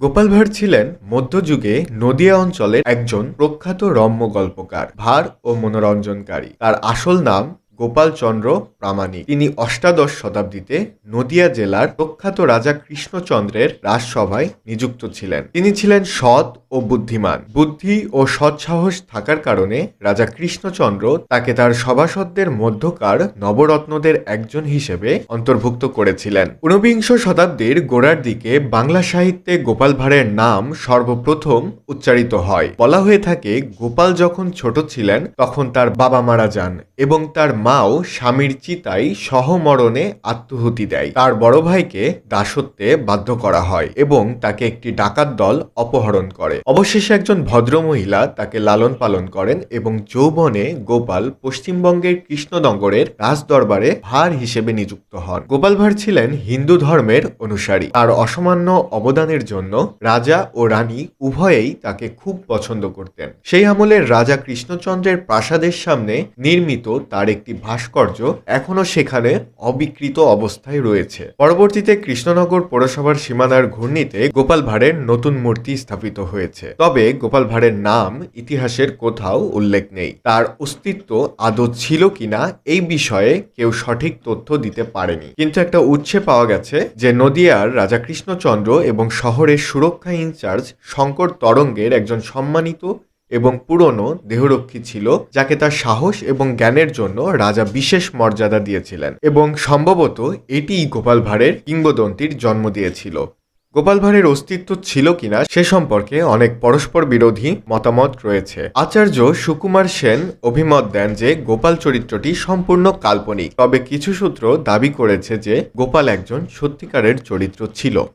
গোপাল ভাঁড় ছিলেন মধ্যযুগে নদিয়া অঞ্চলের একজন প্রখ্যাত রম্য গল্পকার, ভার ও মনোরঞ্জনকারী। তার আসল নাম গোপালচন্দ্র প্রামাণিক। তিনি অষ্টাদশ শতাব্দীতে নদিয়া জেলার প্রখ্যাত রাজা কৃষ্ণচন্দ্রের রাজসভায় নিযুক্ত ছিলেন। তিনি ছিলেন সৎ ও বুদ্ধিমান। বুদ্ধি ও সৎসাহস থাকার কারণে রাজা কৃষ্ণচন্দ্র তাকে তার সভাসদদের মধ্যকার নবরত্নদের একজন হিসেবে অন্তর্ভুক্ত করেছিলেন। ঊনবিংশ শতাব্দীর গোড়ার দিকে বাংলা সাহিত্যে গোপাল ভাঁড়ের নাম সর্বপ্রথম উচ্চারিত হয়। বলা হয়ে থাকে, গোপাল যখন ছোট ছিলেন, তখন তার বাবা মারা যান এবং তার মাও স্বামীর চিতায় সহমরণে আত্মহুতি দেয়। তার বড় ভাইকে দাসত্বে বাধ্য করা হয় এবং তাকে একটি ডাকাত দল অপহরণ করে। অবশেষে একজন ভদ্রমহিলা তাকে লালন পালন করেন এবং যৌবনে গোপাল পশ্চিমবঙ্গের কৃষ্ণনগরের রাজদরবারে ভার হিসেবে নিযুক্ত হন। গোপাল ভাঁড় ছিলেন হিন্দু ধর্মের অনুসারী। তার অসামান্য অবদানের জন্য রাজা ও রানী উভয়েই তাকে খুব পছন্দ করতেন। সেই আমলের রাজা কৃষ্ণচন্দ্রের প্রাসাদের সামনে নির্মিত তার একটি ভাস্কর্য এখনও সেখানে অবিকৃত অবস্থায় রয়েছে। পরবর্তীতে কৃষ্ণনগর পৌরসভার সীমানার ঘূর্ণিতে গোপাল ভাঁড়ের নতুন মূর্তি স্থাপিত হয়েছে। তবে গোপাল ভাঁড়ের নাম ইতিহাসের কোথাও উল্লেখ নেই। তার অস্তিত্ব আদৌ ছিল কিনা এই বিষয়ে কেউ সঠিক তথ্য দিতে পারেনি। কিন্তু একটা উৎসে পাওয়া গেছে যে নদিয়ার রাজা কৃষ্ণচন্দ্র এবং শহরের সুরক্ষা ইনচার্জ শঙ্কর তরঙ্গের একজন সম্মানিত এবং পুরনো দেহরক্ষী ছিল, যাকে তার সাহস এবং জ্ঞানের জন্য রাজা বিশেষ মর্যাদা দিয়েছিলেন। এবং সম্ভবত এটিই গোপাল ভাঁড়ের কিংবদন্তির জন্ম দিয়েছিল। গোপাল ভাঁড়ের অস্তিত্ব ছিল কিনা সে সম্পর্কে অনেক পরস্পর বিরোধী মতামত রয়েছে। আচার্য সুকুমার সেন অভিমত দেন যে গোপাল চরিত্রটি সম্পূর্ণ কাল্পনিক, তবে কিছু সূত্র দাবি করেছে যে গোপাল একজন সত্যিকারের চরিত্র ছিল।